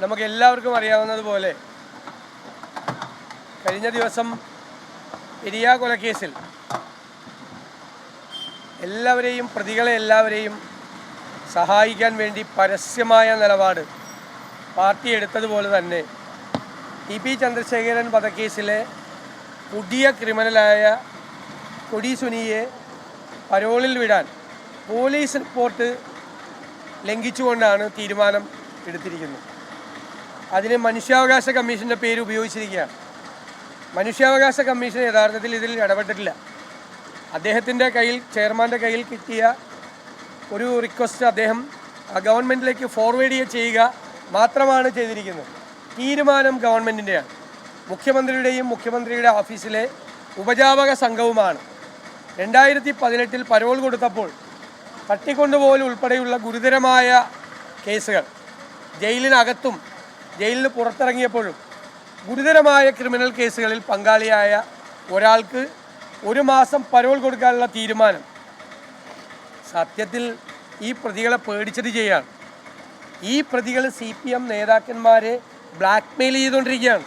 നമുക്ക് എല്ലാവർക്കും അറിയാവുന്നതുപോലെ കഴിഞ്ഞ ദിവസം പെരിയ കൊലക്കേസിൽ എല്ലാവരെയും പ്രതികളെ എല്ലാവരെയും സഹായിക്കാൻ വേണ്ടി പരസ്യമായ നിലപാട് പാർട്ടി എടുത്തതുപോലെ തന്നെ ഇ പി ചന്ദ്രശേഖരൻ വധക്കേസിലെ പുതിയ ക്രിമിനലായ കൊടി സുനിയെ പരോളിൽ വിടാൻ പോലീസ് റിപ്പോർട്ട് ലംഘിച്ചുകൊണ്ടാണ് തീരുമാനം എടുത്തിരിക്കുന്നത്. അതിന് മനുഷ്യാവകാശ കമ്മീഷന്റെ പേര് ഉപയോഗിച്ചിരിക്കുകയാണ്. മനുഷ്യാവകാശ കമ്മീഷൻ യഥാർത്ഥത്തിൽ ഇതിൽ ഇടപെട്ടിട്ടില്ല. അദ്ദേഹത്തിന്റെ കയ്യിൽ ചെയർമാന്റെ കയ്യിൽ കിട്ടിയ ഒരു റിക്വസ്റ്റ് അദ്ദേഹം ഗവൺമെന്റിലേക്ക് ഫോർവേഡ് ചെയ്യുക മാത്രമാണ് ചെയ്തിരിക്കുന്നത്. തീരുമാനം ഗവൺമെന്റിന്റെയാണ് മുഖ്യമന്ത്രിയുടെയും മുഖ്യമന്ത്രിയുടെ ഓഫീസിലെ ഉപജാപക സംഘവുമാണ്. രണ്ടായിരത്തി പതിനെട്ടിൽ പരോൾ കൊടുത്തപ്പോൾ തട്ടിക്കൊണ്ടുപോകൽ ഉൾപ്പെടെയുള്ള ഗുരുതരമായ കേസുകൾ ജയിലിനകത്തും ജയിലിന് പുറത്തിറങ്ങിയപ്പോഴും ഗുരുതരമായ ക്രിമിനൽ കേസുകളിൽ പങ്കാളിയായ ഒരാൾക്ക് ഒരു മാസം പരോൾ കൊടുക്കാനുള്ള തീരുമാനം. സത്യത്തിൽ ഈ പ്രതികളെ പേടിച്ചിട്ട് ചെയ്യാണ് ഈ പ്രതികൾ സി പി എം നേതാക്കന്മാരെ ബ്ലാക്ക്മെയിൽ ചെയ്തുകൊണ്ടിരിക്കുകയാണ്.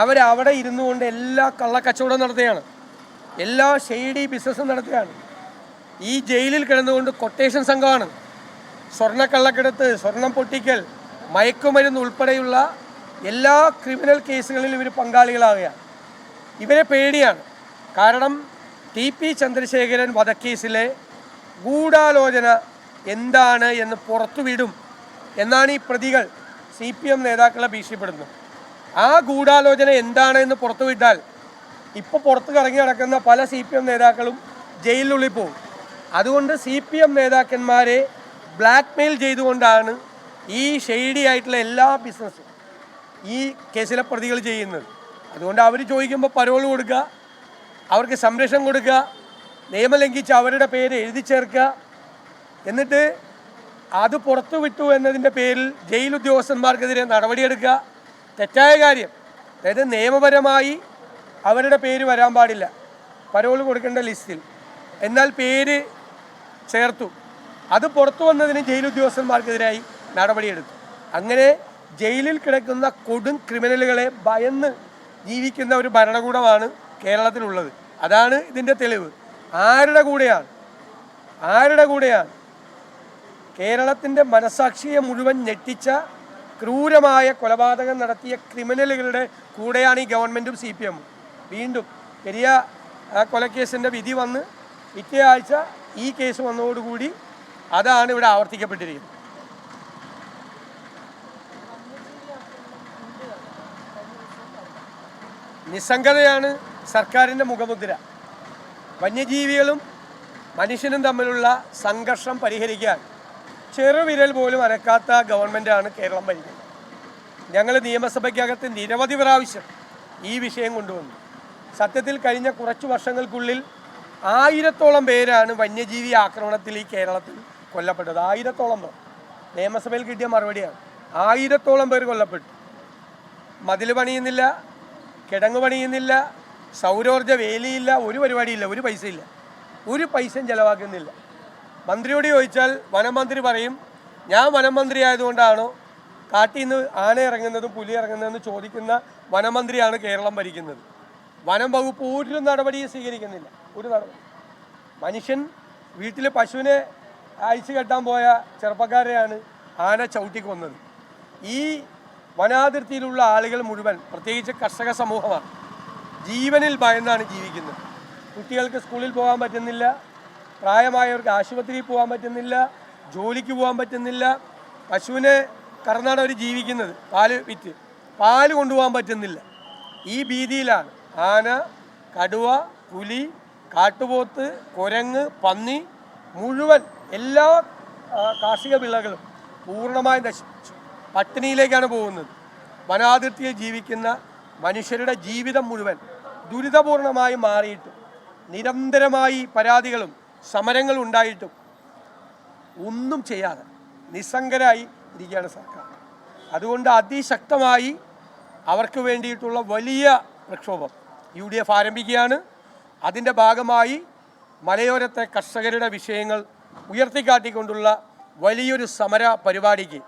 അവരവിടെ ഇരുന്നു കൊണ്ട് എല്ലാ കള്ളക്കച്ചവടം നടത്തുകയാണ്. എല്ലാ ഷെയ്ഡി ബിസിനസ്സും നടത്തുകയാണ്. ഈ ജയിലിൽ കിടന്നുകൊണ്ട് കൊട്ടേഷൻ സംഘമാണ്. സ്വർണക്കള്ളക്കെടുത്ത് സ്വർണം പൊട്ടിക്കൽ മയക്കുമരുന്ന് ഉൾപ്പെടെയുള്ള എല്ലാ ക്രിമിനൽ കേസുകളിലും ഇവർ പങ്കാളികളാവുകയാണ്. ഇവരെ പേടിയാണ്. കാരണം ടി പി ചന്ദ്രശേഖരൻ വധക്കേസിലെ ഗൂഢാലോചന എന്താണ് എന്ന് പുറത്തുവിടും എന്നാണ് ഈ പ്രതികൾ സി പി എം നേതാക്കളെ ഭീഷണിപ്പെടുന്നത്. ആ ഗൂഢാലോചന എന്താണ് എന്ന് പുറത്തുവിട്ടാൽ ഇപ്പോൾ പുറത്ത് കറങ്ങി നടക്കുന്ന പല സി പി എം നേതാക്കളും ജയിലിനുള്ളിൽ പോകും. അതുകൊണ്ട് സി പി എം നേതാക്കന്മാരെ ബ്ലാക്ക്മെയിൽ ചെയ്തുകൊണ്ടാണ് ഈ ഷെയ്ഡി ആയിട്ടുള്ള എല്ലാ ബിസിനസ്സും ഈ കേസിലെ പ്രതികൾ ചെയ്യുന്നത്. അതുകൊണ്ട് അവർ ചോദിക്കുമ്പോൾ പരോൾ കൊടുക്കുക അവർക്ക് സംരക്ഷണം കൊടുക്കുക നിയമം ലംഘിച്ച് അവരുടെ പേര് എഴുതി ചേർക്കുക എന്നിട്ട് അത് പുറത്തു വിട്ടു എന്നതിന്റെ പേരിൽ ജയിൽ ഉദ്യോഗസ്ഥന്മാർക്കെതിരെ നടപടിയെടുക്കുക തെറ്റായ കാര്യം. അതായത് നിയമപരമായി അവരുടെ പേര് വരാൻ പാടില്ല. പരോൾ കൊടുക്കേണ്ട ലിസ്റ്റിൽ. എന്നാൽ പേര് ചേർത്തു. അത് പുറത്തു വന്നതിന് ജയിൽ ഉദ്യോഗസ്ഥന്മാർക്കെതിരായി നടപടിയെടുത്തു അങ്ങനെ ജയിലിൽ കിടക്കുന്ന കൊടും ക്രിമിനലുകളെ ഭയന്ന് ജീവിക്കുന്ന ഒരു ഭരണകൂടമാണ് കേരളത്തിലുള്ളത്. അതാണ് ഇതിന്റെ തെളിവ്. ആരുടെ കൂടെയാണ്? ആരുടെ കൂടെയാണ്? കേരളത്തിന്റെ മനസാക്ഷിയെ മുഴുവൻ ഞെട്ടിച്ച ക്രൂരമായ കൊലപാതകം നടത്തിയ ക്രിമിനലുകളുടെ കൂടെയാണ് ഈ ഗവൺമെന്റും സി പി എമ്മും. വീണ്ടും പെരിയ കൊലക്കേസിന്റെ വിധി വന്ന് പിറ്റേ ആഴ്ച ഈ കേസ് വന്നതോടുകൂടി അതാണ് ഇവിടെ ആവർത്തിക്കപ്പെട്ടിരിക്കുന്നത്. നിസ്സംഗതയാണ് സർക്കാരിന്റെ മുഖമുദ്ര. വന്യജീവികളും മനുഷ്യനും തമ്മിലുള്ള സംഘർഷം പരിഹരിക്കാൻ ചെറുവിരൽ പോലും അനക്കാത്ത ഗവൺമെന്റാണ് കേരളം ഭരിക്കുന്നത്. ഞങ്ങൾ നിയമസഭയ്ക്കകത്ത് നിരവധി പ്രാവശ്യം ഈ വിഷയം കൊണ്ടുവന്നു. സത്യത്തിൽ കഴിഞ്ഞ കുറച്ച് വർഷങ്ങൾക്കുള്ളിൽ ആയിരത്തോളം പേരാണ് വന്യജീവി ആക്രമണത്തിൽ ഈ കേരളത്തിൽ കൊല്ലപ്പെട്ടത്. ആയിരത്തോളം പേർ. നിയമസഭയിൽ കിട്ടിയ മറുപടിയാണ്. ആയിരത്തോളം പേർ കൊല്ലപ്പെട്ടു. മതിൽ പണിയുന്നില്ല കിടങ്ങ് പണിയുന്നില്ല സൗരോർജ വേലിയില്ല ഒരു പരിപാടിയില്ല ഒരു പൈസയില്ല. ഒരു പൈസയും ചിലവാക്കുന്നില്ല. മന്ത്രിയോട് ചോദിച്ചാൽ വനം മന്ത്രി പറയും ഞാൻ വനം മന്ത്രി ആയതുകൊണ്ടാണോ കാട്ടിൽ നിന്ന് ആന ഇറങ്ങുന്നതും പുലി ഇറങ്ങുന്നതെന്ന് ചോദിക്കുന്ന വനമന്ത്രിയാണ് കേരളം ഭരിക്കുന്നത്. വനം വകുപ്പ് ഒരു നടപടിയും സ്വീകരിക്കുന്നില്ല. ഒരു നടപടി. മനുഷ്യൻ വീട്ടിൽ പശുവിനെ അഴിച്ചു കെട്ടാൻ പോയ ചെറുപ്പക്കാരെയാണ് ആന ചവിട്ടിക്കൊന്നത് ഈ വനാതിർത്തിയിലുള്ള ആളുകൾ മുഴുവൻ പ്രത്യേകിച്ച് കർഷക സമൂഹമാണ്. ജീവനിൽ ഭയന്നാണ് ജീവിക്കുന്നത്. കുട്ടികൾക്ക് സ്കൂളിൽ പോകാൻ പറ്റുന്നില്ല പ്രായമായവർക്ക് ആശുപത്രിയിൽ പോകാൻ പറ്റുന്നില്ല ജോലിക്ക് പോകാൻ പറ്റുന്നില്ല. പശുവിനെ കറന്നാണ് അവർ ജീവിക്കുന്നത് പാൽ വിറ്റ്. പാൽ കൊണ്ടുപോകാൻ പറ്റുന്നില്ല. ഈ ഭീതിയിലാണ് ആന കടുവ പുലി കാട്ടുപോത്ത് കുരങ്ങ് പന്നി മുഴുവൻ എല്ലാ കാർഷിക വിളകളും പൂർണമായി നശിപ്പിച്ചു പട്ടിണിയിലേക്കാണ് പോകുന്നത്. വനാതിർത്തിയിൽ ജീവിക്കുന്ന മനുഷ്യരുടെ ജീവിതം മുഴുവൻ ദുരിതപൂർണമായി മാറിയിട്ടും നിരന്തരമായി പരാതികളും സമരങ്ങളും ഉണ്ടായിട്ടും ഒന്നും ചെയ്യാതെ നിസ്സംഗരായി ഇരിക്കുകയാണ് സർക്കാർ. അതുകൊണ്ട് അതിശക്തമായി അവർക്ക് വേണ്ടിയിട്ടുള്ള വലിയ പ്രക്ഷോഭം യു ഡി എഫ് ആരംഭിക്കുകയാണ്. അതിന്റെ ഭാഗമായി മലയോരത്തെ കർഷകരുടെ വിഷയങ്ങൾ ഉയർത്തിക്കാട്ടിക്കൊണ്ടുള്ള വലിയൊരു സമര പരിപാടിക്ക്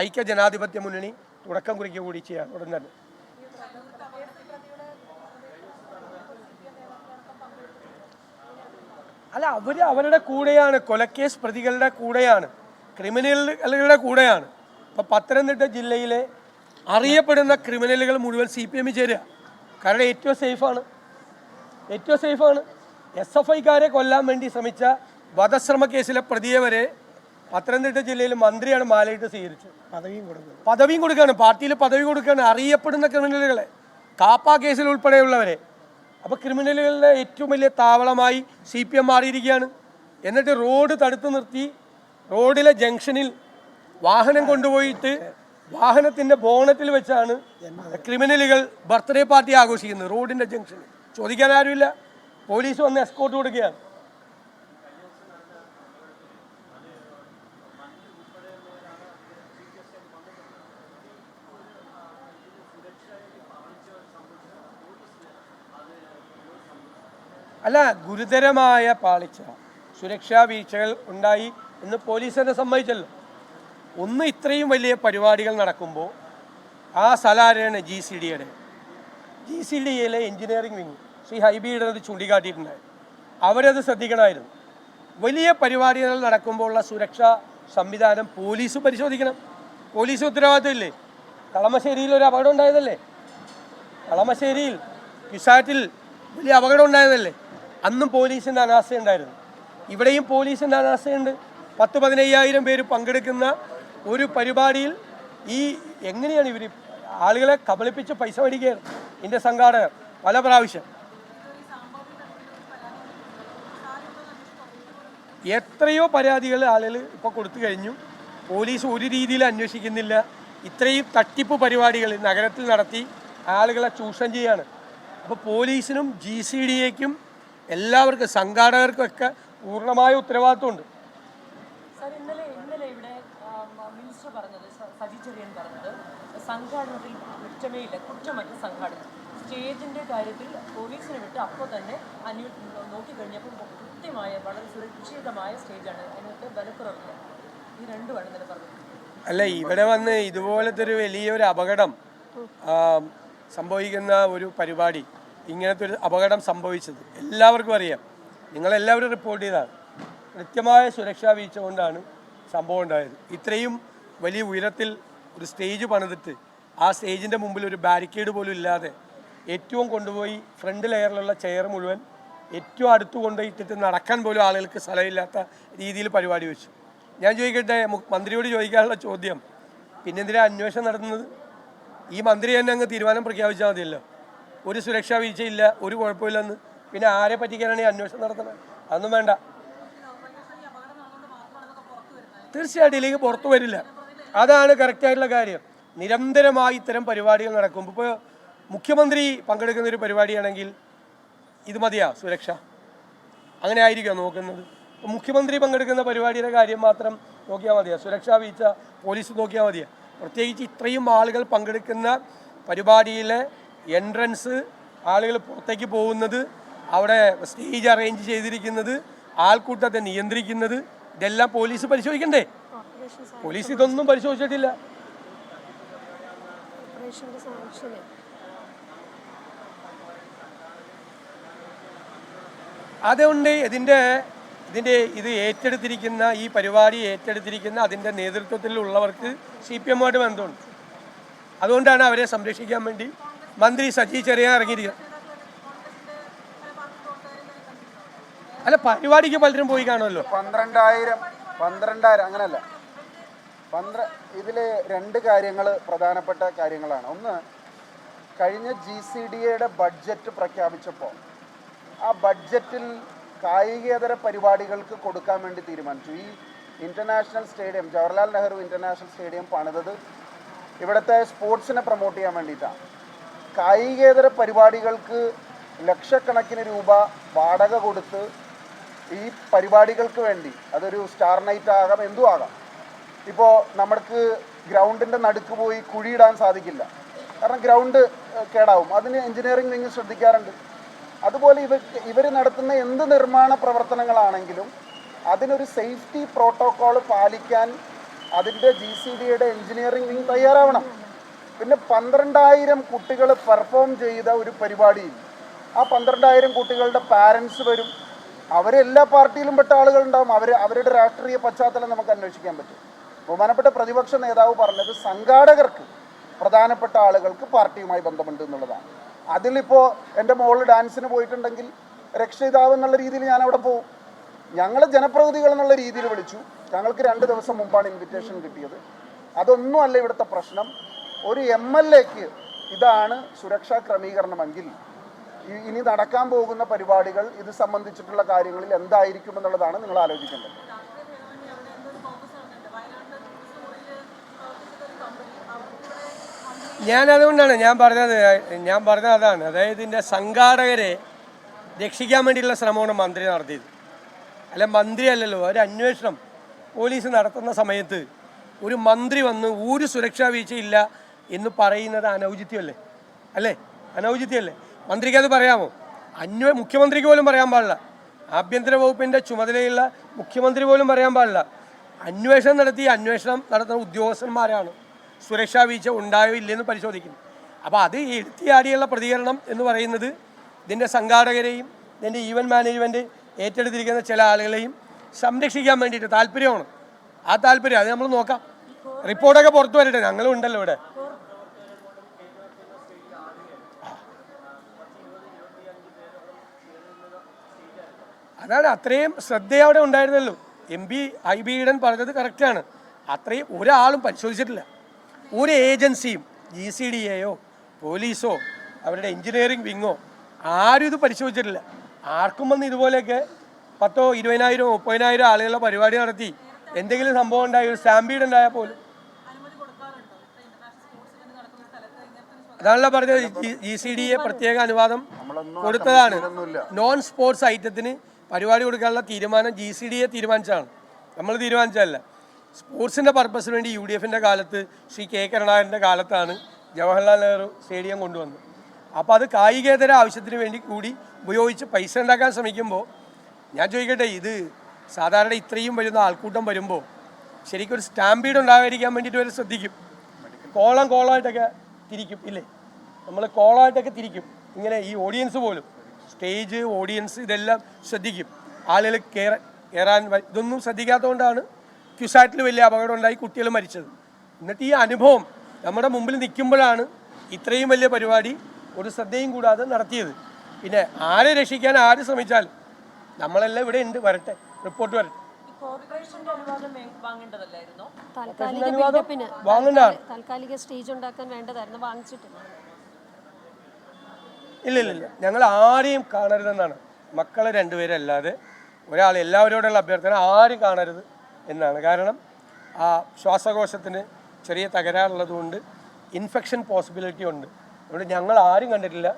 ഐക്യ ജനാധിപത്യ മുന്നണി തുടക്കം കുറിക്കുക കൂടി ചെയ്യാം ഉടൻ തന്നെ. അല്ല അവർ അവരുടെ കൂടെയാണ് കൊലക്കേസ് പ്രതികളുടെ കൂടെയാണ് ക്രിമിനലുകളുടെ കൂടെയാണ്. ഇപ്പൊ പത്തനംതിട്ട ജില്ലയിലെ അറിയപ്പെടുന്ന ക്രിമിനലുകൾ മുഴുവൻ സി പി എമ്മിൽ ചേരുക. കാരണം ഏറ്റവും സേഫാണ്. ഏറ്റവും സേഫാണ്. എസ് എഫ് ഐക്കാരെ കൊല്ലാൻ വേണ്ടി ശ്രമിച്ച വധശ്രമ കേസിലെ പ്രതിയെ വരെ പത്തനംതിട്ട ജില്ലയിൽ മന്ത്രിയാണ് മാലയിട്ട് സ്വീകരിച്ചത് പദവിയും കൊടുക്കുക പദവിയും കൊടുക്കുകയാണ്. പാർട്ടിയിൽ പദവി കൊടുക്കുകയാണ്. അറിയപ്പെടുന്ന ക്രിമിനലുകളെ. കാപ്പ കേസിൽ ഉൾപ്പെടെയുള്ളവരെ. അപ്പോൾ ക്രിമിനലുകളുടെ ഏറ്റവും വലിയ താവളമായി സി പി എം മാറിയിരിക്കുകയാണ്. എന്നിട്ട് റോഡ് തടുത്തു നിർത്തി റോഡിലെ ജംഗ്ഷനിൽ വാഹനം കൊണ്ടുപോയിട്ട് വാഹനത്തിന്റെ ബോണറ്റിൽ വെച്ചാണ് ക്രിമിനലുകൾ ബർത്ത്ഡേ പാർട്ടി ആഘോഷിക്കുന്നത് റോഡിന്റെ ജംഗ്ഷനിൽ. ചോദിക്കാൻ ആരുമില്ല. പോലീസ് വന്ന് എസ്കോർട്ട് കൊടുക്കുകയാണ്. അല്ല ഗുരുതരമായ പാളിച്ച സുരക്ഷാ വീഴ്ചകൾ ഉണ്ടായി എന്ന് പോലീസ് തന്നെ സമ്മതിച്ചല്ലോ. ഒന്ന് ഇത്രയും വലിയ പരിപാടികൾ നടക്കുമ്പോൾ ആ സ്ഥലമാരാണ് ജി സി ഡിയുടെ ജി സി ഡിയിലെ എഞ്ചിനീയറിംഗ് വിങ് ശ്രീ ഹൈബിയുടെ അത് ചൂണ്ടിക്കാട്ടിയിട്ടുണ്ടായിരുന്നു. അവരത് ശ്രദ്ധിക്കണമായിരുന്നു. വലിയ പരിപാടികൾ നടക്കുമ്പോൾ ഉള്ള സുരക്ഷാ സംവിധാനം പോലീസ് പരിശോധിക്കണം. പോലീസ് ഉത്തരവാദിത്തമില്ലേ? കളമശ്ശേരിയിൽ ഒരു അപകടം ഉണ്ടായതല്ലേ? കളമശ്ശേരിയിൽ കിസാറ്റിൽ വലിയ അപകടം ഉണ്ടായതല്ലേ? അന്നും പോലീസിന്റെ അനാസ്ഥയുണ്ടായിരുന്നു. ഇവിടെയും പോലീസിന്റെ അനാസ്ഥയുണ്ട്. പത്ത് പതിനയ്യായിരം പേര് പങ്കെടുക്കുന്ന ഒരു പരിപാടിയിൽ ഈ എങ്ങനെയാണ് ഇവർ ആളുകളെ കബളിപ്പിച്ച് പൈസ മേടിക്കുകയാണ്? ഇതിന്റെ സംഘാടകർ പല പ്രാവശ്യം. എത്രയോ പരാതികൾ ആളുകൾ ഇപ്പോൾ കൊടുത്തു കഴിഞ്ഞു. പോലീസ് ഒരു രീതിയിൽ അന്വേഷിക്കുന്നില്ല. ഇത്രയും തട്ടിപ്പ് പരിപാടികൾ നഗരത്തിൽ നടത്തി ആളുകളെ ചൂഷണം ചെയ്യാണ്. അപ്പോൾ പോലീസിനും ജി സി ഡി എക്കും എല്ലാവർക്കും സംഘാടകർക്കൊക്കെ പൂർണമായ ഉത്തരവാദിത്വമുണ്ട്. ഇന്നലെ ഇന്നലെ ഇവിടെ മിനിസ്റ്റർ പറഞ്ഞത് സജി ചെറിയൻ പറഞ്ഞത് സംഘാടനത്തിൽ കുറ്റമേയില്ല കുറ്റമറ്റ സംഘാടനം സ്റ്റേജിന്റെ കാര്യത്തിൽ പോലീസിനെ വിട്ട് അപ്പോൾ തന്നെ അന്വ നോക്കിക്കഴിഞ്ഞപ്പോൾ കൃത്യമായ വളരെ സുരക്ഷിതമായ സ്റ്റേജാണ് അതിനകത്ത് ബലക്കുറവില്ല. ഈ രണ്ടുമാണ് ഇന്നലെ പറഞ്ഞത്. അല്ല ഇവിടെ വന്ന് ഇതുപോലത്തെ ഒരു വലിയൊരു അപകടം സംഭവിക്കുന്ന ഒരു പരിപാടി ഇങ്ങനത്തെ ഒരു അപകടം സംഭവിച്ചത്. എല്ലാവർക്കും അറിയാം. നിങ്ങളെല്ലാവരും റിപ്പോർട്ട് ചെയ്തതാണ് കൃത്യമായ സുരക്ഷാ വീഴ്ച കൊണ്ടാണ് സംഭവം ഉണ്ടായത്. ഇത്രയും വലിയ ഉയരത്തിൽ ഒരു സ്റ്റേജ് പണിതിട്ട് ആ സ്റ്റേജിന്റെ മുമ്പിൽ ഒരു ബാരിക്കേഡ് പോലും ഇല്ലാതെ ഏറ്റവും കൊണ്ടുപോയി ഫ്രണ്ട് ലെയറിലുള്ള ചെയർ മുഴുവൻ ഏറ്റവും അടുത്ത് കൊണ്ടുപോയിട്ട് നടക്കാൻ പോലും ആളുകൾക്ക് സ്ഥലമില്ലാത്ത രീതിയിൽ പരിപാടി വെച്ചു. ഞാൻ ചോദിക്കട്ടെ മന്ത്രിയോട് ചോദിക്കാനുള്ള ചോദ്യം പിന്നെന്തിനാ അന്വേഷണം നടത്തുന്നത്? ഈ മന്ത്രി തന്നെ അങ്ങ് തീരുമാനം പ്രഖ്യാപിച്ചാൽ മതിയല്ലോ. ഒരു സുരക്ഷാ വീഴ്ചയില്ല ഒരു കുഴപ്പമില്ലെന്ന്. പിന്നെ ആരെ പറ്റിക്കാനാണ് ഈ അന്വേഷണം നടത്തുന്നത്? അതൊന്നും വേണ്ട. തീർച്ചയായിട്ടും ഇല്ലെങ്കിൽ പുറത്തു വരില്ല. അതാണ് കറക്റ്റായിട്ടുള്ള കാര്യം. നിരന്തരമായി ഇത്തരം പരിപാടികൾ നടക്കുമ്പോൾ ഇപ്പോൾ മുഖ്യമന്ത്രി പങ്കെടുക്കുന്ന ഒരു പരിപാടിയാണെങ്കിൽ ഇത് മതിയാ സുരക്ഷ. അങ്ങനെ ആയിരിക്കുമോ നോക്കുന്നത്? മുഖ്യമന്ത്രി പങ്കെടുക്കുന്ന പരിപാടിയുടെ കാര്യം മാത്രം നോക്കിയാൽ മതിയാ. സുരക്ഷാ വീഴ്ച പോലീസ് നോക്കിയാൽ മതിയാ. പ്രത്യേകിച്ച് ഇത്രയും ആളുകൾ പങ്കെടുക്കുന്ന പരിപാടിയിലെ എൻട്രൻസ് ആളുകൾ പുറത്തേക്ക് പോകുന്നത് അവിടെ സ്റ്റേജ് അറേഞ്ച് ചെയ്തിരിക്കുന്നത് ആൾക്കൂട്ടത്തെ നിയന്ത്രിക്കുന്നത് ഇതെല്ലാം പോലീസ് പരിശോധിക്കണ്ടേ? പോലീസ് ഇതൊന്നും പരിശോധിച്ചിട്ടില്ല. അതുകൊണ്ട് ഇതിന്റെ ഇതിന്റെ ഇത് ഏറ്റെടുത്തിരിക്കുന്ന ഈ പരിപാടി ഏറ്റെടുത്തിരിക്കുന്ന അതിന്റെ നേതൃത്വത്തിലുള്ളവർക്ക് സി പി എമ്മുമായിട്ട് ബന്ധമുണ്ട്. അതുകൊണ്ടാണ് അവരെ സംരക്ഷിക്കാൻ വേണ്ടി മന്ത്രി സജി ചെറിയാൻ ഇറങ്ങിയിരിക്കുക അല്ല പരിപാടിക്ക് പലരും പോയി കാണുമല്ലോ. പന്ത്രണ്ടായിരം പന്ത്രണ്ടായിരം അങ്ങനല്ല. പന്ത്ര ഇതിൽ രണ്ട് കാര്യങ്ങൾ പ്രധാനപ്പെട്ട കാര്യങ്ങളാണ്. ഒന്ന് കഴിഞ്ഞ ജി സി ഡി എയുടെ ബഡ്ജറ്റ് പ്രഖ്യാപിച്ചപ്പോൾ ആ ബഡ്ജറ്റിൽ കായികേതര പരിപാടികൾക്ക് കൊടുക്കാൻ വേണ്ടി തീരുമാനിച്ചു. ഈ international stadium Jawaharlal Nehru international stadium പണിതത് ഇവിടുത്തെ സ്പോർട്സിനെ പ്രൊമോട്ട് ചെയ്യാൻ വേണ്ടിയിട്ടാണ്. കായികേതര പരിപാടികൾക്ക് ലക്ഷക്കണക്കിന് രൂപ വാടക കൊടുത്ത് ഈ പരിപാടികൾക്ക് വേണ്ടി അതൊരു സ്റ്റാർ നൈറ്റ് ആകാം എന്തും ആകാം. ഇപ്പോൾ നമ്മൾക്ക് ഗ്രൗണ്ടിന്റെ നടുക്ക് പോയി കുഴിയിടാൻ സാധിക്കില്ല. കാരണം ഗ്രൗണ്ട് കേടാവും. അതിന് എഞ്ചിനീയറിംഗ് വിങ് ശ്രദ്ധിക്കാറുണ്ട്. അതുപോലെ ഇവ ഇവർ നടത്തുന്ന എന്ത് നിർമ്മാണ പ്രവർത്തനങ്ങളാണെങ്കിലും അതിനൊരു സേഫ്റ്റി പ്രോട്ടോക്കോൾ പാലിക്കാൻ അതിന്റെ ജി സി ഡിയുടെ എഞ്ചിനീയറിംഗ് വിങ് തയ്യാറാവണം. പിന്നെ പന്ത്രണ്ടായിരം കുട്ടികൾ പെർഫോം ചെയ്ത ഒരു പരിപാടിയിൽ ആ പന്ത്രണ്ടായിരം കുട്ടികളുടെ പാരൻസ് വരും. അവരെല്ലാ പാർട്ടിയിലും പെട്ട ആളുകളുണ്ടാവും. അവർ അവരുടെ രാഷ്ട്രീയ പശ്ചാത്തലം നമുക്ക് അന്വേഷിക്കാൻ പറ്റും. ബഹുമാനപ്പെട്ട പ്രതിപക്ഷ നേതാവ് പറഞ്ഞത് സംഘാടകർക്ക് പ്രധാനപ്പെട്ട ആളുകൾക്ക് പാർട്ടിയുമായി ബന്ധമുണ്ട് എന്നുള്ളതാണ്. അതിലിപ്പോൾ എന്റെ മോൾ ഡാൻസിന് പോയിട്ടുണ്ടെങ്കിൽ രക്ഷിതാവ് എന്നുള്ള രീതിയിൽ ഞാൻ അവിടെ പോകും ഞങ്ങൾ ജനപ്രതിനിധികൾ എന്നുള്ള രീതിയിൽ വിളിച്ചു. ഞങ്ങൾക്ക് രണ്ട് ദിവസം മുമ്പാണ് ഇൻവിറ്റേഷൻ കിട്ടിയത്. അതൊന്നും അല്ല ഇവിടുത്തെ പ്രശ്നം. ഒരു എം എൽ എക്ക് ഇതാണ് സുരക്ഷാ ക്രമീകരണമെങ്കിൽ ഇനി നടക്കാൻ പോകുന്ന പരിപാടികൾ ഇത് സംബന്ധിച്ചിട്ടുള്ള കാര്യങ്ങളിൽ എന്തായിരിക്കും എന്നുള്ളതാണ് നിങ്ങൾ ആലോചിക്കേണ്ടത്. ഞാൻ അതുകൊണ്ടാണ് ഞാൻ പറഞ്ഞത് ഞാൻ പറഞ്ഞത് അതാണ്. അതായത് ഇതിന്റെ സംഘാടകരെ രക്ഷിക്കാൻ വേണ്ടിയുള്ള ശ്രമമാണ് മന്ത്രി നടത്തിയത്. അല്ല മന്ത്രി അല്ലല്ലോ ഒരു അന്വേഷണം പോലീസ് നടത്തുന്ന സമയത്ത് ഒരു മന്ത്രി വന്ന് ഒരു സുരക്ഷാ വീഴ്ചയില്ല എന്ന് പറയുന്നത് അനൗചിത്യമല്ലേ? അല്ലേ? അനൗചിത്യമല്ലേ? മന്ത്രിക്ക് അത് പറയാമോ? അന്വ മുഖ്യമന്ത്രിക്ക് പോലും പറയാൻ പാടില്ല. ആഭ്യന്തര വകുപ്പിന്റെ ചുമതലയുള്ള മുഖ്യമന്ത്രി പോലും പറയാൻ പാടില്ല. അന്വേഷണം നടത്തി അന്വേഷണം നടത്തുന്ന ഉദ്യോഗസ്ഥന്മാരാണ്. സുരക്ഷാ വീഴ്ച ഉണ്ടായോ ഇല്ലെന്ന് പരിശോധിക്കുന്നത് അപ്പോൾ അത് എഴുത്തിയാടിയുള്ള പ്രതികരണം എന്ന് പറയുന്നത് ഇതിന്റെ സംഘാടകരെയും ഇതിന്റെ ഈവൻ മാനേജ്മെന്റ് ഏറ്റെടുത്തിരിക്കുന്ന ചില ആളുകളെയും സംരക്ഷിക്കാൻ വേണ്ടിയിട്ട് താല്പര്യമാണ്. ആ താല്പര്യം അത് നമ്മൾ നോക്കാം. റിപ്പോർട്ടൊക്കെ പുറത്തു വരട്ടെ. ഞങ്ങളും ഉണ്ടല്ലോ ഇവിടെ. അതാണ് അത്രയും ശ്രദ്ധ അവിടെ ഉണ്ടായിരുന്നല്ലോ. M P I B Eden പറഞ്ഞത് കറക്റ്റാണ് അത്രയും ഒരാളും പരിശോധിച്ചിട്ടില്ല. ഒരു ഏജൻസിയും ജി സി ഡി എയോ പോലീസോ അവരുടെ എഞ്ചിനീയറിംഗ് വിങ്ങോ ആരും ഇത് പരിശോധിച്ചിട്ടില്ല. ആർക്കും വന്ന് ഇതുപോലെയൊക്കെ പത്തോ ഇരുപതിനായിരം മുപ്പതിനായിരം ആളുകളുടെ പരിപാടി നടത്തി എന്തെങ്കിലും സംഭവം ഉണ്ടായി ഒരു സ്റ്റാമ്പീഡ് ഉണ്ടായാൽ പോലും. അതാണല്ലോ പറഞ്ഞത്. ജി സി ഡി എ പ്രത്യേക അനുവാദം കൊടുത്തതാണ്. നോൺ സ്പോർട്സ് ഐറ്റത്തിന് പരിപാടി കൊടുക്കാനുള്ള തീരുമാനം ജി സി ഡി എ തീരുമാനിച്ചതാണ്. നമ്മൾ തീരുമാനിച്ചതല്ല. സ്പോർട്സിന്റെ പർപ്പസിന് വേണ്ടി യു ഡി എഫിന്റെ കാലത്ത് ശ്രീ കെ കരുണാകരന്റെ കാലത്താണ് ജവഹർലാൽ നെഹ്റു സ്റ്റേഡിയം കൊണ്ടുവന്നത്. അപ്പോൾ അത് കായികേതര ആവശ്യത്തിന് വേണ്ടി കൂടി ഉപയോഗിച്ച് പൈസ ഉണ്ടാക്കാൻ ശ്രമിക്കുമ്പോൾ ഞാൻ ചോദിക്കട്ടെ ഇത് സാധാരണ ഇത്രയും വരുന്ന ആൾക്കൂട്ടം വരുമ്പോൾ ശരിക്കും ഒരു സ്റ്റാമ്പീഡ് ഉണ്ടാകാതിരിക്കാൻ വേണ്ടിയിട്ട് വരെ ശ്രദ്ധിക്കും. കോളം കോളമായിട്ടൊക്കെ തിരിക്കും ഇല്ലേ? നമ്മൾ കോളമായിട്ടൊക്കെ തിരിക്കും. ഇങ്ങനെ ഈ ഓഡിയൻസ് പോലും. സ്റ്റേജ് ഓഡിയൻസ് ഇതെല്ലാം ശ്രദ്ധിക്കും. ആളുകൾ കയറാൻ കയറാൻ ഇതൊന്നും ശ്രദ്ധിക്കാത്തതുകൊണ്ടാണ് ക്യുസാറ്റിൽ വലിയ അപകടം ഉണ്ടായി കുട്ടികൾ മരിച്ചത്. എന്നിട്ട് ഈ അനുഭവം നമ്മുടെ മുമ്പിൽ നിൽക്കുമ്പോഴാണ് ഇത്രയും വലിയ പരിപാടി ഒരു ശ്രദ്ധയും കൂടാതെ നടത്തിയത്. പിന്നെ ആരെ രക്ഷിക്കാൻ ആര് ശ്രമിച്ചാൽ നമ്മളെല്ലാം ഇവിടെ ഉണ്ട് വരട്ടെ റിപ്പോർട്ട് വരട്ടെ. ഈ കോർപ്പറേഷന്റെ അനുവാദം വേ- വാങ്ങേണ്ടതല്ലായിരുന്നോ? താൽക്കാലിക അനുവാദം ബിൽഡപ്പിന് വാങ്ങേണ്ടതാണ്. താൽക്കാലിക സ്റ്റേജ് ഉണ്ടാക്കാൻ വേണ്ടതായിരുന്നു വാങ്ങിച്ചിട്ടില്ല. ഇല്ല ഇല്ല ഇല്ല. ഞങ്ങൾ ആരെയും കാണരുതെന്നാണ്. മക്കളെ രണ്ടുപേരല്ലാതെ ഒരാൾ എല്ലാവരോടുള്ള അഭ്യർത്ഥന ആരും കാണരുത് എന്നാണ്. കാരണം ആ ശ്വാസകോശത്തിന് ചെറിയ തകരാറുള്ളതുകൊണ്ട് ഇൻഫെക്ഷൻ പോസിബിലിറ്റി ഉണ്ട്. അതുകൊണ്ട് ഞങ്ങൾ ആരും കണ്ടിട്ടില്ല.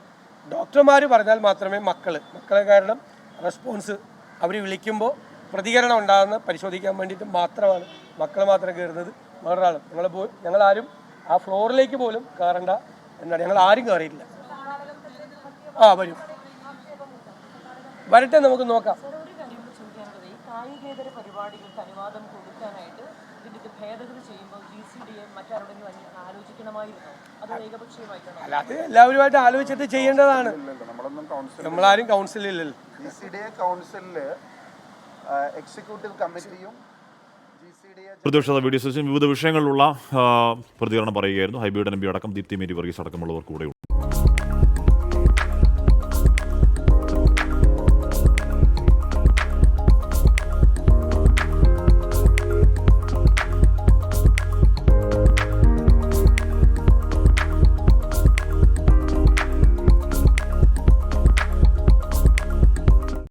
ഡോക്ടർമാർ പറഞ്ഞാൽ മാത്രമേ മക്കൾ മക്കളെ കാരണം റെസ്പോൺസ് അവർ വിളിക്കുമ്പോൾ പ്രതികരണം ഉണ്ടാകുന്ന പരിശോധിക്കാൻ വേണ്ടിയിട്ട് മാത്രമാണ് മക്കൾ മാത്രം കയറുന്നത്. വേറൊരാളും. ഞങ്ങൾ ഞങ്ങളാരും ആ ഫ്ലോറിലേക്ക് പോലും കയറണ്ട എന്നാണ്. ഞങ്ങൾ ആരും കയറിയിട്ടില്ല. ആ വരും. വരട്ടെ നമുക്ക് നോക്കാം. കായികേതര പരിപാടികൾക്ക് അനുവാദം കൊടുക്കാനായിട്ട് ഇതിന്റെ ഭേദഗതി ചെയ്യുമ്പോൾ ജി സി ഡി എ മറ്റാരോടെങ്കിലും അന്വേ- അത് ഏകപക്ഷീയമായിട്ടാണോ? അല്ല അത് എല്ലാവരുമായിട്ട് ആലോചിച്ചിട്ട് ചെയ്യേണ്ടതാണ്. നമ്മളൊന്നും കൗൺസിൽ നമ്മളാരും കൗൺസിലില്ലല്ലോ ജി സി ഡി എ കൗൺസിലിൽ എക്സിക്യൂട്ടീവ് കമ്മിറ്റിയും പ്രതിപക്ഷ വി ഡി സതീശൻ വിവിധ വിഷയങ്ങളിലുള്ള പ്രതികരണം പറയുകയായിരുന്നു. ഹൈബ്രിഡ് എം പി അടക്കം ദീപ്തി മേരി വർഗീസ് അടക്കമുള്ളവർ കൂടെയുണ്ട്.